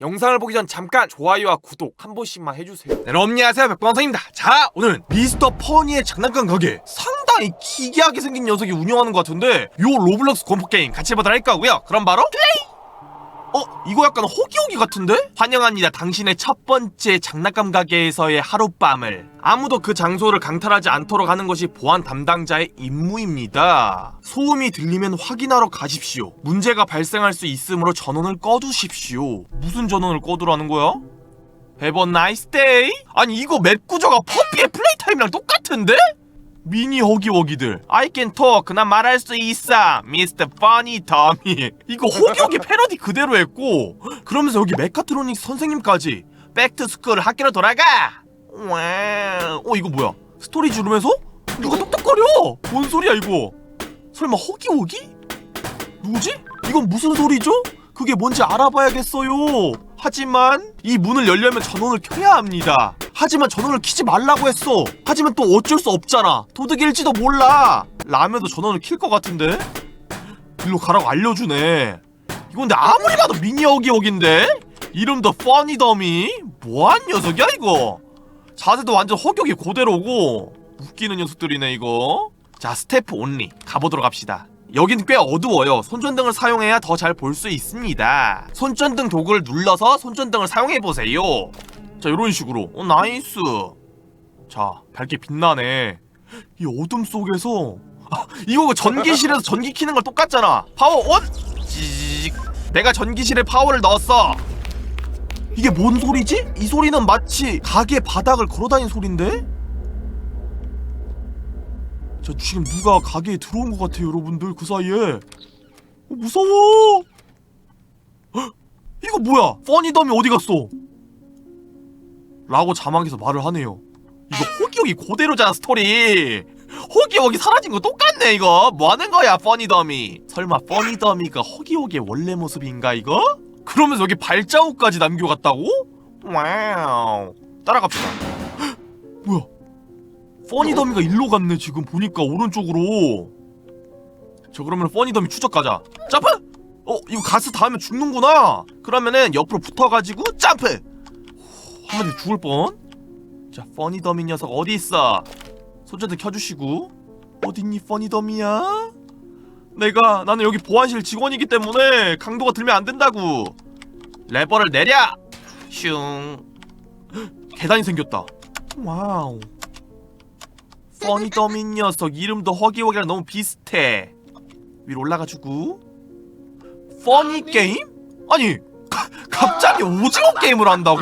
영상을 보기 전 잠깐 좋아요와 구독 한 번씩만 해주세요. 네, 여러분 안녕하세요 백광성입니다. 자 오늘은 미스터 퍼니의 장난감 가게 상당히 기괴하게 생긴 녀석이 운영하는 것 같은데 요 로블록스 공포 게임 같이 해보도록 할 거고요. 그럼 바로 플레이. 어 이거 약간 호기호기 같은데? 환영합니다. 당신의 첫 번째 장난감 가게에서의 하룻밤을 아무도 그 장소를 강탈하지 않도록 하는 것이 보안 담당자의 임무입니다. 소음이 들리면 확인하러 가십시오. 문제가 발생할 수 있으므로 전원을 꺼두십시오. 무슨 전원을 꺼두라는 거야? Have a nice? 아니 이거 맵 구조가 퍼피의 플레이 타임이랑 똑같은데? 미니 허기워기들 I can talk 난 말할 수 있어 미스터 퍼니 더미 이거 호기호기 패러디 그대로 했고 그러면서 여기 메카트로닉 선생님까지 백투 스쿨 학교로 돌아가 와우 어 이거 뭐야 스토리 주름에서 누가 똑똑거려 뭔 소리야 이거 설마 허기호기? 누구지? 이건 무슨 소리죠? 그게 뭔지 알아봐야겠어요. 하지만 이 문을 열려면 전원을 켜야 합니다. 하지만 전원을 켜지 말라고 했어. 하지만 또 어쩔 수 없잖아. 도둑일지도 몰라. 라면도 전원을 킬 것 같은데? 일로 가라고 알려주네. 이건 근데 아무리 봐도 미니 어기어기인데? 이름도 퍼니더미? 뭐한 녀석이야 이거? 자세도 완전 허격이 고대로고 웃기는 녀석들이네 이거. 자 스태프 온리 가보도록 합시다. 여긴 꽤 어두워요. 손전등을 사용해야 더 잘 볼 수 있습니다. 손전등 도구를 눌러서 손전등을 사용해 보세요. 자 이런 식으로. 어 나이스. 자 밝게 빛나네. 이 어둠 속에서 아, 이거 그 전기실에서 전기 키는 걸 똑같잖아. 파워 온. 지직. 내가 전기실에 파워를 넣었어. 이게 뭔 소리지? 이 소리는 마치 가게 바닥을 걸어다닌 소린데? 자 지금 누가 가게에 들어온 것 같아요 여러분들 그 사이에 어, 무서워 헉, 이거 뭐야 퍼니덤이 어디 갔어 라고 자막에서 말을 하네요. 이거 호기호기 고대로잖아 스토리. 호기호기 사라진 거 똑같네 이거. 뭐하는 거야 퍼니덤이 설마 퍼니덤이가 호기호기의 원래 모습인가 이거? 그러면서 여기 발자국까지 남겨갔다고? 와우. 따라갑시다. 헉, 뭐야? 퍼니더미가 일로 갔네 지금 보니까 오른쪽으로. 저 그러면 퍼니더미 추적 가자. 점프! 어 이거 가스 닿으면 죽는구나. 그러면은 옆으로 붙어가지고 점프 한마디 죽을 뻔 자 퍼니더미 녀석 어디 있어? 손전등 켜주시고. 어딨니 퍼니더미야? 내가 나는 여기 보안실 직원이기 때문에 강도가 들면 안 된다고. 레버를 내려 슝. 계단이 생겼다. 와우. 퍼니더미 녀석 이름도 허기허기랑 너무 비슷해. 위로 올라가지고. 퍼니 게임? 아니 가, 갑자기 오징어 게임을 한다고?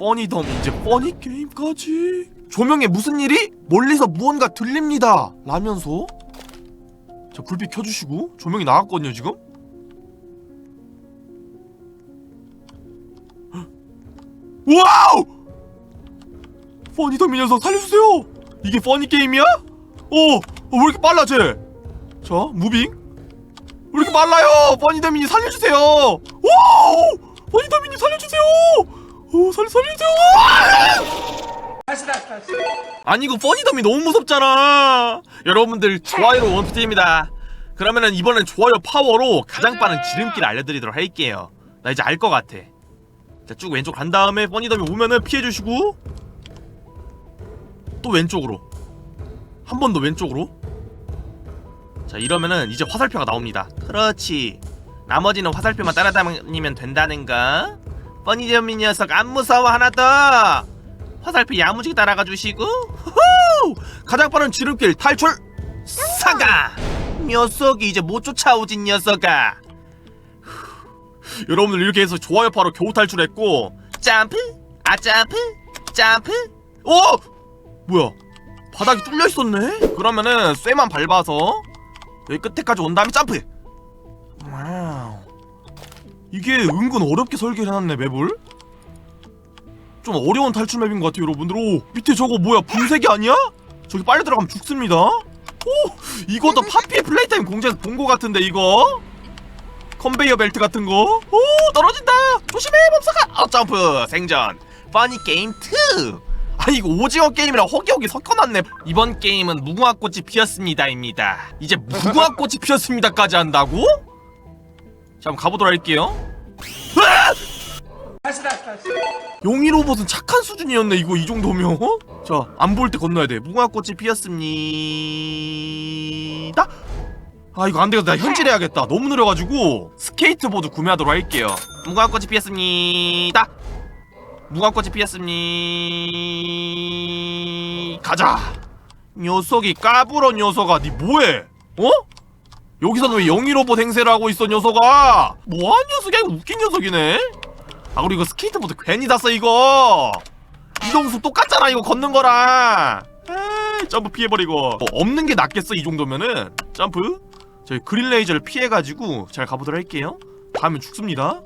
퍼니더미 이제 퍼니 게임까지 조명에 무슨 일이? 멀리서 무언가 들립니다 라면서 자 불빛 켜주시고 조명이 나갔거든요 지금 와우! 퍼니더미 녀석 살려주세요! 이게 퍼니 게임이야? 어, 어, 왜 이렇게 빨라 쟤? 자, 무빙. 왜 이렇게 빨라요? 퍼니더미니 살려주세요! 오! 퍼니더미니 살려주세요! 오, 살려 살려주세요! 다시 다시 다시 아니 이거 퍼니더미 너무 무섭잖아. 여러분들 좋아요로 원피트입니다. 그러면은 이번엔 좋아요 파워로 가장 빠른 지름길 알려드리도록 할게요. 나 이제 알 것 같아. 자 쭉 왼쪽 간 다음에 퍼니더미 오면은 피해주시고 또 왼쪽으로 한 번 더 왼쪽으로 자 이러면은 이제 화살표가 나옵니다 그렇지 나머지는 화살표만 따라다니면 된다는가 뻔히점이 녀석 안 무서워 하나 더. 화살표 야무지게 따라가 주시고. 후후! 가장 빠른 지름길 탈출! 사가! 녀석이 이제 못 쫓아오진 녀석아. 후, 여러분들 이렇게 해서 좋아요 바로 겨우 탈출했고. 점프! 아 점프! 점프! 오! 뭐야? 바닥이 뚫려 있었네? 그러면은 쇠만 밟아서 여기 끝에까지 온 다음에 점프! 와우 이게 은근 어렵게 설계를 해놨네 맵을. 좀 어려운 탈출 맵인 것 같아요 여러분들 오. 밑에 저거 뭐야 분쇄기 아니야? 저기 빨리 들어가면 죽습니다. 오 이것도 파피의 플레이타임 공지에서 본것 같은데 이거? 컨베이어 벨트 같은 거? 오 떨어진다! 조심해 범사가 아 점프! 생전 퍼니 게임 2아 이거 오징어 게임이랑 허기허기 섞어놨네. 이번 게임은 무궁화꽃이 피었습니다입니다. 이제 무궁화꽃이 피었습니다까지 한다고? 자 한번 가보도록 할게요. 용이 로봇은 착한 수준이었네 이거 이 정도면. 어? 자안 보일 때 건너야 돼. 무궁화꽃이 피었습니다. 아 이거 안 되겠다. 나 현질해야겠다. 너무 느려가지고 스케이트보드 구매하도록 할게요. 무궁화꽃이 피었습니다. 무궁화꽃이 피었습니다. 가자. 녀석이 까불어 녀석아. 니 뭐해? 어? 여기서는 왜 영희 로봇 행세를 하고 있어 녀석아? 뭐하는 녀석이야 웃긴 녀석이네? 아 그리고 이거 스케이트보드 괜히 땄어 이거. 이동수 똑같잖아 이거 걷는 거랑. 에이, 점프 피해버리고. 뭐 없는 게 낫겠어 이 정도면은. 점프. 저희 그린 레이저를 피해가지고 잘 가보도록 할게요. 다음엔 죽습니다.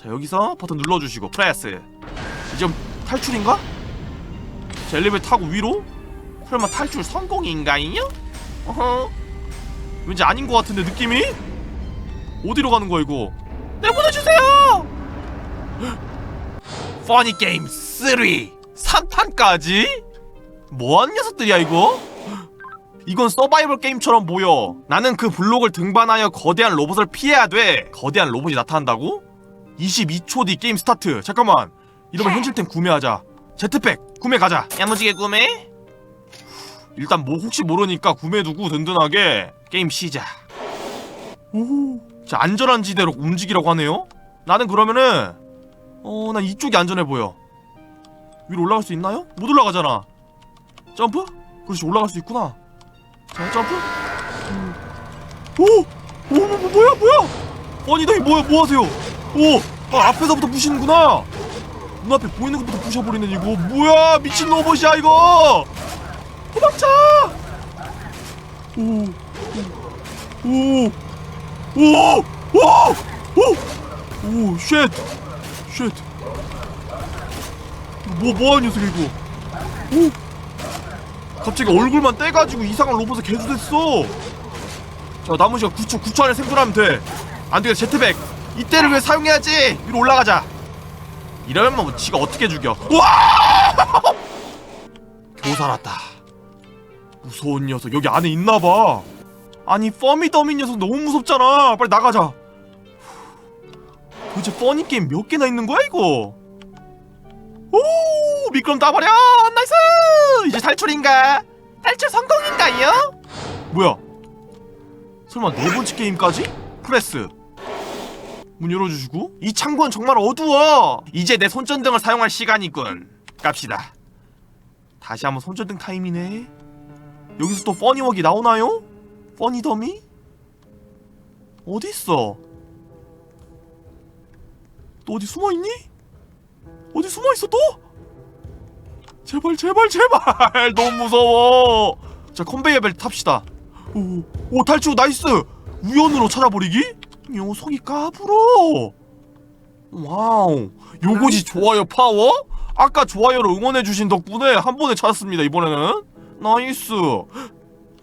자 여기서 버튼 눌러주시고 프레스. 이제 탈출인가? 자 엘리베이터 타고 위로? 설마 탈출 성공인가요? 어허 왠지 아닌 것 같은데 느낌이? 어디로 가는 거야 이거? 내보내주세요! 퍼니 게임 3 3탄까지? 뭐하는 녀석들이야 이거? 이건 서바이벌 게임처럼 보여. 나는 그 블록을 등반하여 거대한 로봇을 피해야 돼. 거대한 로봇이 나타난다고? 22초 뒤 게임 스타트. 잠깐만. 이러면 현실템 구매하자. 제트팩 구매 가자. 야무지게 구매 일단 뭐 혹시 모르니까 구매해두고 든든하게 게임 시작 오, 자 안전한 지대로 움직이라고 하네요 나는 그러면은 어, 난 이쪽이 안전해 보여 위로 올라갈 수 있나요? 못 올라가잖아 점프? 그렇지 올라갈 수 있구나 자 점프 음. 오! 오 뭐, 뭐, 뭐야 뭐야 아니 너희 뭐야 뭐하세요 오! 아, 앞에서부터 부시는구나 눈앞에 보이는 것부터 부셔버리네 이거 뭐야 미친 로봇이야 이거 도망쳐 오 오! 오! 오! 오! 오! 쉣! 쉣! 뭐, 뭐하는 녀석 이거? 오! 갑자기 얼굴만 떼가지고 이상한 로봇에 개조됐어! 자, 남은 시간 9초, 9초 안에 생존하면 돼! 안 되겠다, 제트백! 이때를 왜 사용해야지! 위로 올라가자! 이러면 뭐, 지가 어떻게 죽여? 와! 교살았다. 무서운 녀석, 여기 안에 있나봐! 아니, 퍼미더미 녀석 너무 무섭잖아! 빨리 나가자! 도대체 퍼니 게임 몇 개나 있는 거야 이거? 오 미끄럼 따버려 나이스 이제 탈출인가? 탈출 성공인가요? 뭐야? 설마 네 번째 게임까지? 프레스 문 열어주시고 이 창고는 정말 어두워 이제 내 손전등을 사용할 시간이군 갑시다 다시 한번 손전등 타임이네 여기서 또 퍼니웍이 나오나요? 퍼니더미? 어딨어? 너 어디 숨어 있니? 어디 숨어 있어 또? 제발 제발 제발 너무 무서워. 자 컨베이어 벨트 탑시다. 오, 오 탈출 나이스. 우연으로 찾아버리기? 녀석이 까불어. 와우. 요거지 좋아요 파워? 아까 좋아요를 응원해주신 덕분에 한 번에 찾았습니다 이번에는. 나이스.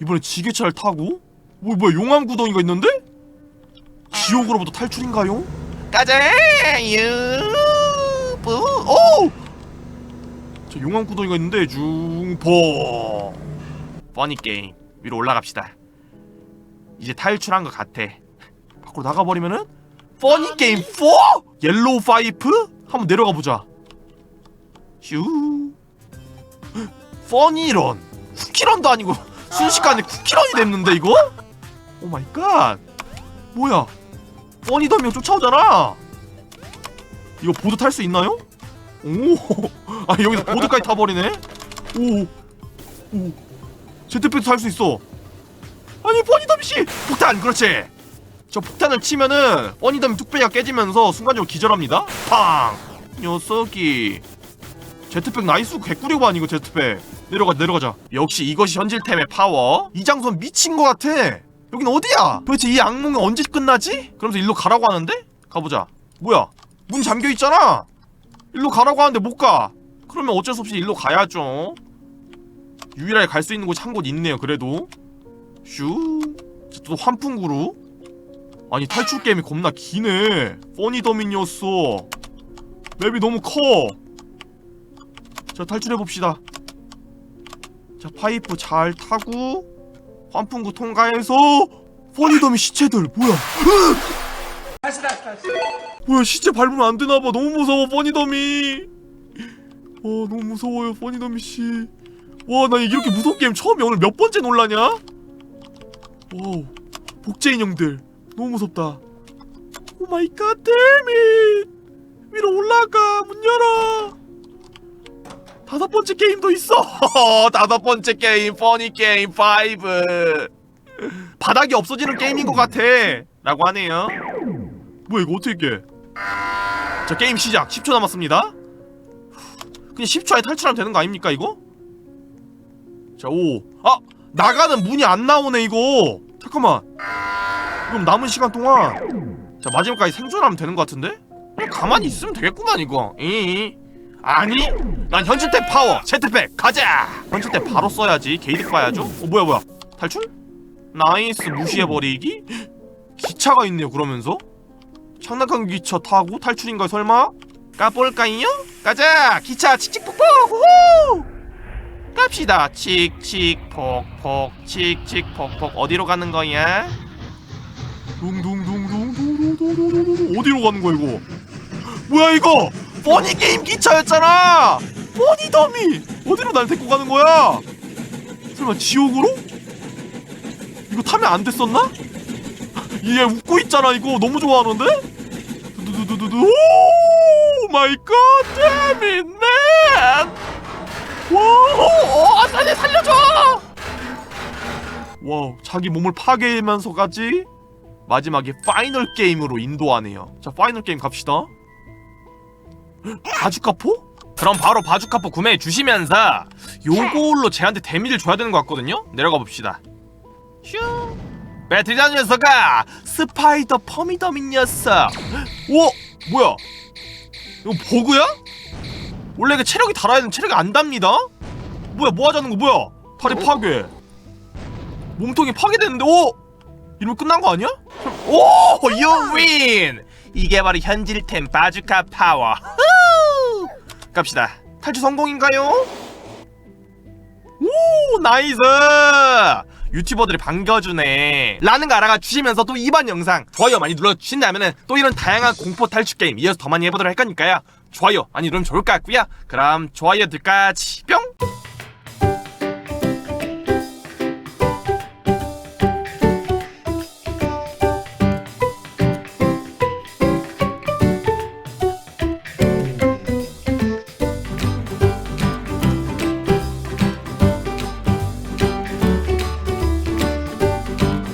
이번에 지게차를 타고? 뭐 뭐야 용암 구덩이가 있는데? 지옥으로부터 탈출인가요? 가자 유부 오! 저 용암 구덩이가 있는데 중포 퍼니 게임 위로 올라갑시다 이제 탈출한 것 같아 밖으로 나가버리면은 퍼니 게임 4? 옐로우 파이프? 한번 내려가 보자 슈 퍼니런 쿠키런도 아니고 순식간에 쿠키런이 됐는데 이거? 오 마이 갓 뭐야 퍼니더미가 쫓아오잖아. 이거 보드 탈 수 있나요? 오, 아 여기서 보드까지 타버리네. 오, 오, 제트팩도 탈 수 있어. 아니 퍼니더미 씨, 폭탄, 그렇지. 저 폭탄을 치면은 퍼니더미 뚝배기가 깨지면서 순간적으로 기절합니다. 팡, 녀석이. 제트팩 나이스 개꾸리고 아니고 제트팩. 내려가 내려가자. 역시 이것이 현질템의 파워. 이 장소는 미친 것 같아. 여긴 어디야? 도대체 이 악몽이 언제 끝나지? 그러면서 일로 가라고 하는데? 가보자. 뭐야? 문 잠겨 있잖아. 일로 가라고 하는데 못 가. 그러면 어쩔 수 없이 일로 가야죠. 유일하게 갈 수 있는 곳이 한 곳 있네요. 그래도 슈. 자, 또 환풍구로. 아니 탈출 게임이 겁나 기네. 퍼니더민이었어. 맵이 너무 커. 자 탈출해 봅시다. 자 파이프 잘 타고 환풍구 통과해서 퍼니더미 시체들 뭐야? 으! 다시 다시 다시 뭐야 시체 밟으면 안 되나 봐. 너무 무서워 퍼니더미. 어 너무 무서워요 퍼니더미 씨와 나 이렇게 무서운 게임 처음이야. 오늘 몇 번째 놀라냐 와우 복제 인형들. 너무 무섭다. 오 마이 갓 데밋! 위로 올라가! 문 열어 다섯 번째 게임도 있어. 다섯 번째 게임 퍼니 게임 5 바닥이 없어지는 게임인 것 같아. 라고 하네요. 뭐야 이거 어떻게 깨? 자 게임 시작. 10초 남았습니다. 그냥 10초 안에 탈출하면 되는 거 아닙니까 이거? 자 5 아! 나가는 문이 안 나오네 이거. 잠깐만. 그럼 남은 시간 동안. 자 마지막까지 생존하면 되는 거 같은데? 가만히 있으면 되겠구만 이거. 이 아니 난 현실템 파워 제트팩 가자 현실템 바로 써야지 게이득 봐야죠 어 뭐야 뭐야 탈출? 나이스 무시해버리기? 기차가 있네요 그러면서 장난감 기차 타고 탈출인가 설마? 까볼까요? 가자 기차 칙칙폭폭 후후 갑시다 칙칙폭폭 칙칙폭폭 어디로 가는 거야? 둥둥둥둥둥둥둥둥둥 어디로 가는 거야 이거? 뭐야 이거? 버니 게임 기차였잖아. 버니 더미 어디로 날 데리고 가는 거야? 설마 지옥으로? 이거 타면 안 됐었나? 얘 웃고 있잖아 이거 너무 좋아하는데? 두두두두두 오 마이 갓 와우 어, 살려 살려줘 와우 자기 몸을 파괴하면서까지 마지막에 파이널 게임으로 인도하네요 자 파이널 게임 갑시다 바주카포? 그럼 바로 바주카포 구매해 주시면서 요걸로 쟤한테 데미지를 줘야 되는 것 같거든요? 내려가 봅시다. 슈! 배틀장 녀석아! 스파이더 퍼미더민 녀석! 오! 뭐야? 이거 버그야? 원래 그 체력이 달아야 되는 체력이 안 답니다? 뭐야 뭐 하자는 거 뭐야? 다리 파괴. 몸통이 파괴됐는데 오! 이러면 끝난 거 아니야? 오! you win 이게 바로 현질템 바주카 파워. 후! 갑시다. 탈출 성공인가요? 오 나이스! 유튜버들이 반겨주네. 라는 거 알아가 주시면서 또 이번 영상 좋아요 많이 눌러주신다면 또 이런 다양한 공포 탈출 게임 이어서 더 많이 해보도록 할 거니까요. 좋아요 많이 누르면 좋을 것 같고요. 그럼 좋아요 들까지 뿅